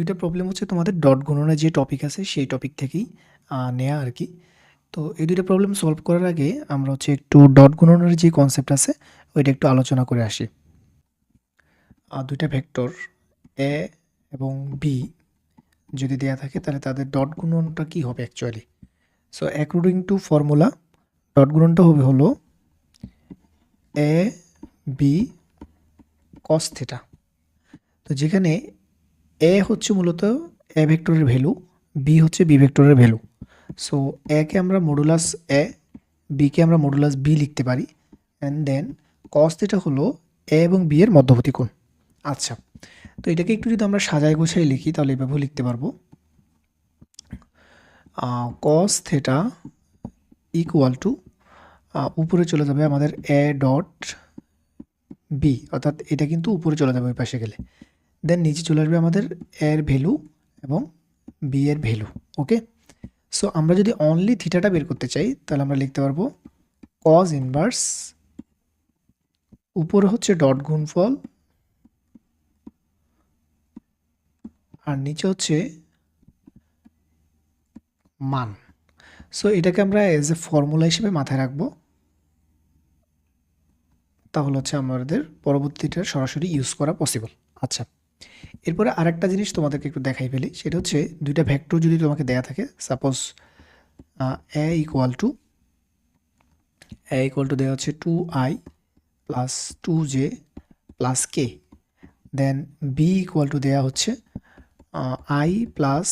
দুইটা প্রবলেম হচ্ছে তোমাদের ডট গণনার যে টপিক আছে সেই টপিক থেকেই নেয়া আর কি। তো এই দুইটা প্রবলেম সলভ করার আগে আমরা হচ্ছে একটু ডট গণনার যে কনসেপ্ট আছে, ওইটা একটু আলোচনা করে আসি। আর দুইটা ভেক্টর এ এবং বি যদি দেয়া থাকে তাহলে তাদের ডট গুণনটা কি হবে actually so according to formula dot গুণনটা হবে হলো এ বি কস থেটা তো যেখানে এ হচ্ছে মূলত এ ভেক্টরের ভ্যালু বি হচ্ছে বি ভেক্টরের ভ্যালু। সো একে আমরা মডুলাস এ বিকে আমরা মডুলাস বি লিখতে পারি অ্যান্ড দেন কস থিটা হলো এ এবং বি এর মধ্যবর্তী কোণ। আচ্ছা তো এটাকে একটু যদি আমরা সাজায় গোছায় লিখি, তাহলে এভাবে লিখতে পারব। কস থেটা ইকুয়াল টু উপরে চলে যাবে আমাদের এ ডট বি অর্থাৎ এটা কিন্তু উপরে চলে যাবে ওই পাশে গেলে। দেন নিচে চলে আসবে আমাদের এর ভ্যালু এবং বি এর ভ্যালু ওকে সো আমরা যদি অনলি থিটাটা বের করতে চাই, তাহলে আমরা লিখতে পারব কজ ইনভার্স উপরে হচ্ছে ডট গুণফল আর নিচে হচ্ছে মান। সো এটাকে আমরা এজ এ ফর্মুলা হিসেবে মাথায় রাখব। তাহলে হচ্ছে আমাদের পরবর্তীটা সরাসরি ইউজ করা পসিবল আচ্ছা। এরপরে আরেকটা জিনিস তোমাদেরকে একটু দেখাই ফেলি, সেটা হচ্ছে দুইটা ভেক্টর যদি তোমাকে দেয়া থাকে suppose A equal to A equal to দেওয়া হচ্ছে two I plus two J plus K then B equal to দেওয়া হচ্ছে I plus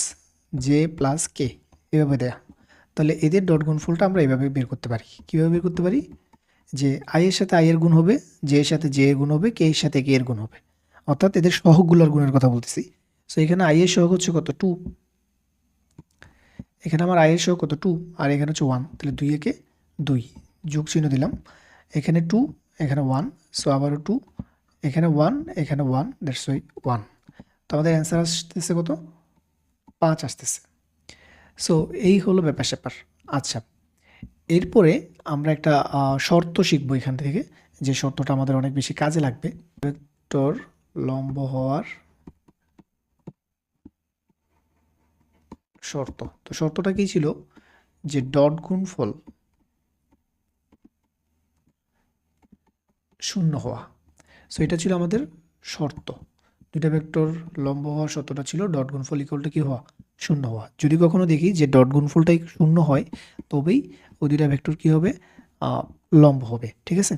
J plus K এভাবে দেয়া। তাহলে এদের ডট গুণফলটা আমরা এভাবে বের করতে পারি। কীভাবে বের করতে পারি? যে আই এর সাথে আই এর গুণ হবে জে এর সাথে জে এর গুণ হবে কে এর সাথে কে এর গুণ হবে। অর্থাৎ এদের সহগগুলোর গুণের কথা বলতেছি। সো এখানে আই এর সহগ হচ্ছে কত? টু এখানে আমার আই এর সহগ কত? টু আর এখানে হচ্ছে ওয়ান তাহলে দুই একে দুই। যোগ চিহ্ন দিলাম। এখানে টু এখানে ওয়ান সো আবারও টু এখানে ওয়ান এখানে ওয়ান দ্যাটস ওয়াই ওয়ান তো আমাদের অ্যান্সার আসতেছে কত? পাঁচ আসতেছে। সো এই হলো ব্যাপার স্যাপার। আচ্ছা এরপরে আমরা একটা শর্ত শিখব এখান থেকে, যে শর্তটা আমাদের অনেক বেশি কাজে লাগবে। ভেক্টর লম্ব হওয়ার শর্ত। তো শর্তটা কি ছিল? যে ডট গুণফল শূন্য হওয়া। সো এটা ছিল আমাদের শর্ত। দুইটা ভেক্টর লম্ব হওয়ার শর্তটা ছিল ডট গুণফল ইকুয়ালটা কি হওয়া? শূন্য হওয়া। যদি কখনো দেখি যে ডট গুণফলটাই শূন্য হয়, তবেই ওই দুইটা ভেক্টর কি হবে? লম্ব হবে। ঠিক আছে?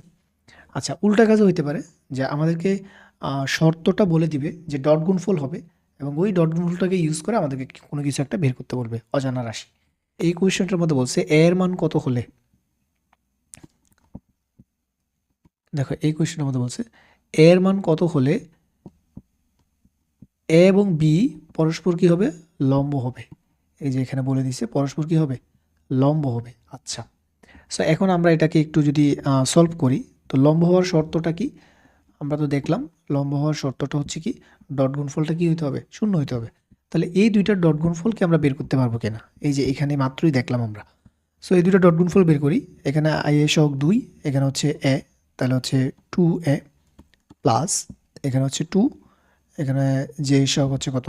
আচ্ছা উল্টা কাজও হইতে পারে। যে আমাদেরকে শর্তটা বলে দিবে যে ডট গুণফল হবে এবং ওই ডট গুণফলটাকে ইউজ করে আমাদেরকে কোনো কিছু একটা বের করতে বলবে, অজানা রাশি। এই কোয়েশ্চেনটার মধ্যে বলছে এ এর মান কত হলে? দেখো, এই কোয়েশ্চেনের মধ্যে বলছে এ এর মান কত হলে? এ এবং বি পরস্পর কি হবে? লম্ব হবে। এই যে এখানে বলে দিছে পরস্পর কি হবে? লম্ব হবে। আচ্ছা। সো এখন আমরা এটাকে একটু যদি সলভ করি, তো লম্ব হওয়ার শর্তটা কি? আমরা তো দেখলাম লম্ব হওয়ার শর্তটা হচ্ছে কি ডট গুণফলটা কি হইতে হবে? শূন্য হইতে হবে। তাহলে এই দুইটা ডট গুণফলকে আমরা বের করতে পারব কিনা? এই যে এখানে মাত্রই দেখলাম আমরা। সো এই দুইটা ডট গুণফল বের করি। এখানে আই এ সহগ দুই, এখানে হচ্ছে এ, তাহলে হচ্ছে টু এ প্লাস এখানে হচ্ছে টু এখানে যে সহগ হচ্ছে কত?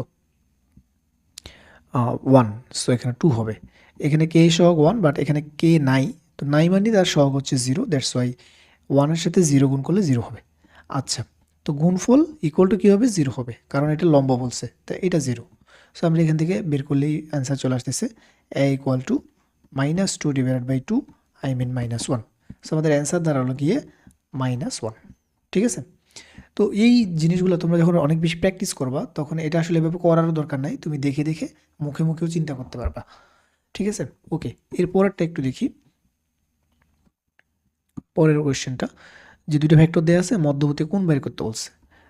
ওয়ান সো এখানে টু হবে। এখানে কে সহগ ওয়ান বাট এখানে কে নাই। তো নাই মানে তার সহগ হচ্ছে জিরো দ্যাটস ওয়াই ওয়ানের সাথে জিরো গুণ করলে জিরো হবে। আচ্ছা তো গুণফল ইকুয়াল টু কী হবে? জিরো হবে, কারণ এটা লম্বা বলছে, তো এটা জিরো সো আমরা এখান থেকে বের করলেই অ্যান্সার চলে আসতেছে a equal to minus two divided by two I mean minus one so আমাদের অ্যান্সার দাঁড়াল গিয়ে মাইনাস ওয়ান ঠিক আছে? তো এই জিনিসগুলো তোমরা যখন অনেক বেশি প্র্যাকটিস করবা, তখন এটা আসলে এভাবে করারও দরকার নাই, তুমি দেখে দেখে মুখে মুখেও চিন্তা করতে পারবা, ঠিক আছে? ওকে এর পরেরটা একটু দেখি, পরের কোয়েশ্চেনটা যে দুটো ভেক্টর দেওয়া আছে, মধ্যবর্তী কোন বের করতে বলছে।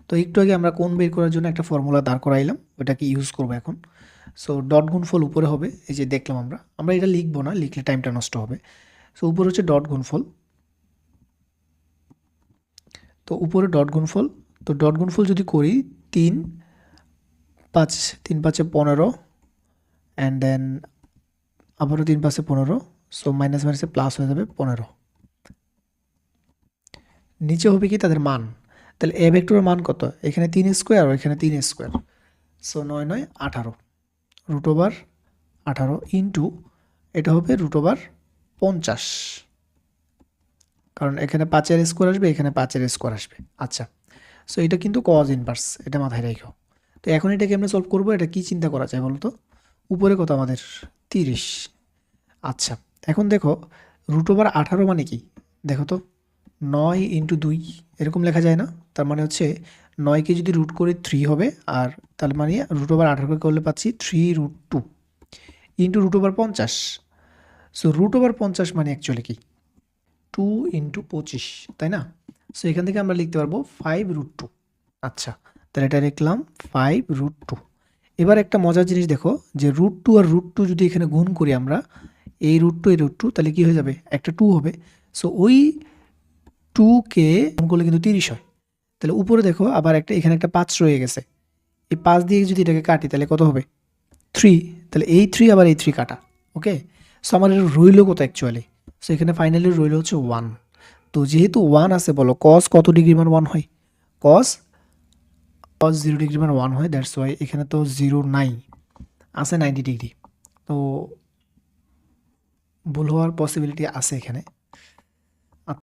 তো একটু আগে আমরা কোন বের করার জন্য একটা ফর্মুলা দাঁড় করাইলাম, ওটাকে ইউজ করব এখন। সো ডট গুণফল উপরে হবে, এই যে দেখলাম আমরা। আমরা এটা লিখব না, লিখলে টাইমটা নষ্ট হবে। সো উপরে হচ্ছে ডট গুণফল। তো উপরে ডট গুণফল, তো ডট গুণফল যদি করি, তিন পাঁচ, তিন পাঁচে পনেরো অ্যান্ড দেন আবারও তিন পাঁচে পনেরো সো মাইনাস মাইনাসে প্লাস হয়ে যাবে পনেরো। নিচে হবে কি তাদের মান? তাহলে এ ভেক্টরের মান কত? এখানে তিন স্কোয়ার আর এখানে তিন স্কোয়ার সো নয় নয়, আঠারো। রুট ওভার আঠারো ইন্টু এটা হবে রুট ওভার পঞ্চাশ। কারণ এখানে পাঁচের স্কোয়ার আসবে, এখানে পাঁচের স্কোয়ার আসবে। আচ্ছা। সো এটা কিন্তু কজ ইনভার্স এটা মাথায় রেখো। তো এখন এটাকে আমরা সলভ করব, এটা কি চিন্তা করা যায় বলতো? উপরে কত আমাদের? তিরিশ। আচ্ছা। এখন দেখো রুট ওভার আঠারো মানে কি? দেখো তো। নয় ইন্টু দুই এরকম লেখা যায় না। তার মানে হচ্ছে নয়কে যদি রুট করে থ্রি হবে, আর তার মানে রুট ওভার আঠারোকে করলে পাচ্ছি three root two into root over পঞ্চাশ। সো রুট ওভার পঞ্চাশ মানে অ্যাকচুয়ালি কি? টু ইন্টু পঁচিশ, তাই না? সো এখান থেকে আমরা লিখতে পারব ফাইভ রুট টু আচ্ছা তাহলে এটা লিখলাম ফাইভ রুট টু এবার একটা মজার জিনিস দেখো, যে রুট টু আর রুট টু যদি এখানে গুণ করি আমরা, এই রুট টু এই রুট টু তাহলে কী হয়ে যাবে? একটা টু হবে। সো ওই টুকে গুণ করলে কিন্তু তিরিশ হয়। তাহলে উপরে দেখো আবার একটা, এখানে একটা পাঁচ রয়ে গেছে। এই পাঁচ দিয়ে যদি এটাকে কাটি, তাহলে কত হবে? থ্রি তাহলে এই থ্রি আবার এই থ্রি কাটা ওকে সো আমার এটা রইল কত অ্যাকচুয়ালি সো এখানে ফাইনালি রইল হচ্ছে ওয়ান তো যেহেতু ওয়ান আছে বলো কস কত ডিগ্রি মান ওয়ান হয়? কস কস জিরো ডিগ্রি মান ওয়ান হয় দ্যাটস ওয়াই এখানে তো জিরো নাই আছে নাইনটি ডিগ্রি তো ভুল হওয়ার পসিবিলিটি আছে এখানে।